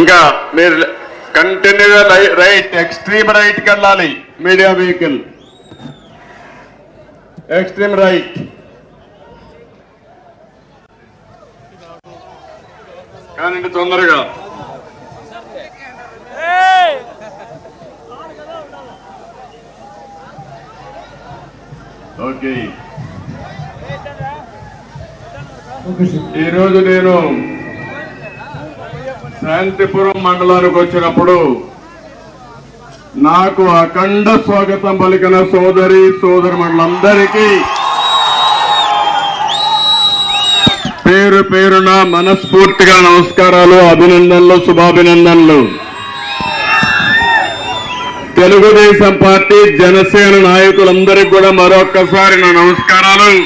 ఇంకా మీరు కంటిన్యూగా రైట్ ఎక్స్ట్రీమ్ రైట్కి వెళ్ళాలి మీడియా వెహికల్ ఎక్స్ట్రీమ్ రైట్ కానీ తొందరగా. ఓకే ఈరోజు నేను శాంతిపురం మండలానికి వచ్చినప్పుడు నాకు అఖండ స్వాగతం పలికిన సోదరి సోదరు మండలందరికీ పేరు పేరున మనస్ఫూర్తిగా నమస్కారాలు అభినందనలు శుభాభినందనలు. తెలుగుదేశం పార్టీ జనసేన నాయకులందరికీ కూడా మరొక్కసారి నా నమస్కారాలు.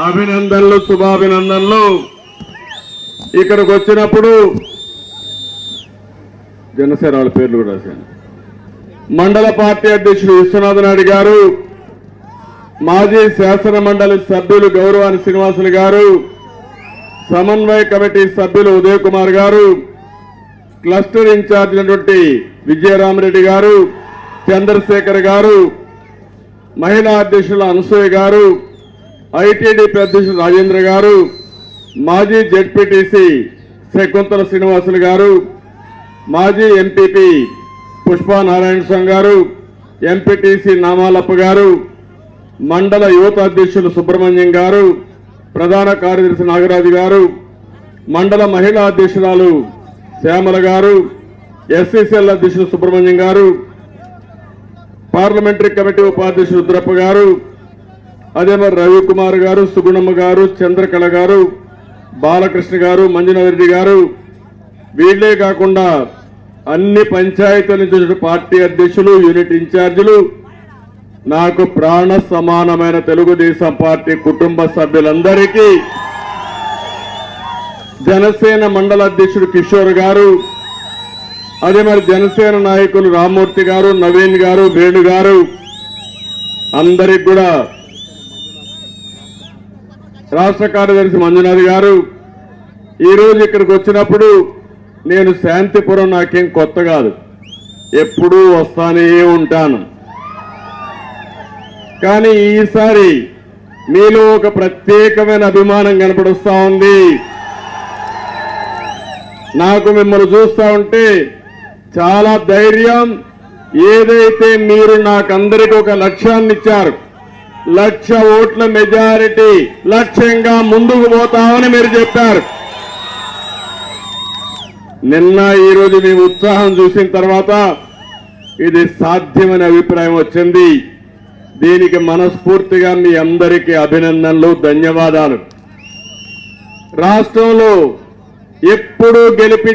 అభినందనలు శుభాభినందనలు. ఇక్కడికి వచ్చినప్పుడు జనసేన వాళ్ళ పేర్లు కూడా రాశాను. మండల పార్టీ అధ్యక్షుడు విశ్వనాథ్ నాయుడు గారు మాజీ శాసన మండలి సభ్యులు గౌరవాని శ్రీనివాసులు గారు సమన్వయ కమిటీ సభ్యులు ఉదయ్ కుమార్ గారు క్లస్టర్ ఇన్ఛార్జ్ అయినటువంటి విజయరామరెడ్డి గారు చంద్రశేఖర్ గారు మహిళా అధ్యక్షులు అనసూయ గారు ఐటీడీపీ అధ్యక్షులు రాజేంద్ర గారు మాజీ జెడ్పీటీసీ శకుంతల శ్రీనివాసులు గారు మాజీ ఎంపీపీ పుష్పానారాయణ స్వామి గారు ఎంపీటీసీ నామాలప్ప గారు మండల యువత అధ్యక్షులు సుబ్రహ్మణ్యం గారు ప్రధాన కార్యదర్శి నాగరాజు గారు మండల మహిళా అధ్యక్షురాలు శ్యామల గారు ఎస్సీసీఎల్ అధ్యక్షులు సుబ్రహ్మణ్యం గారు పార్లమెంటరీ కమిటీ ఉపాధ్యక్షులు రుద్రప్ప గారు అదే మరి రవికుమార్ గారు సుగుణమ్మ గారు చంద్రకళ గారు బాలకృష్ణ గారు మంజునాథ్ గారు వీళ్ళే కాకుండా అన్ని పంచాయతీల నుంచి పార్టీ అధ్యక్షులు యూనిట్ ఇన్ఛార్జీలు నాకు ప్రాణ సమానమైన తెలుగుదేశం పార్టీ కుటుంబ సభ్యులందరికీ జనసేన మండల అధ్యక్షుడు కిషోర్ గారు అదే మరి జనసేన నాయకులు రామ్మూర్తి గారు నవీన్ గారు వేణు గారు అందరికి కూడా రాష్ట్ర కార్యదర్శి మంజునాథ్ గారు ఈ రోజు ఇక్కడికి వచ్చినప్పుడు నేను శాంతిపురం నాకేం కొత్త కాదు. ఎప్పుడూ వస్తానే ఉంటాను. కానీ ఈసారి మీలో ఒక ప్రత్యేకమైన అభిమానం కనపడుస్తూ ఉంది. నాకు మిమ్మల్ని చూస్తూ ఉంటే చాలా ధైర్యం ఏదైతే మీరు నాకందరికీ ఒక లక్ష్యాన్ని ఇచ్చారు లక్ష ఓట్ల మెజారిటీ లక్ష్యంగా ముందుకు పోతామని మీరు చెప్పారు. నిన్న ఈ రోజు మీ ఉత్సాహం చూసిన తర్వాత ఇది సాధ్యమనే అభిప్రాయం వచ్చింది. దీనికి మనస్ఫూర్తిగా మీ అందరికీ అభినందనలు ధన్యవాదాలు. రాష్ట్రంలో ఎప్పుడూ గెలిపి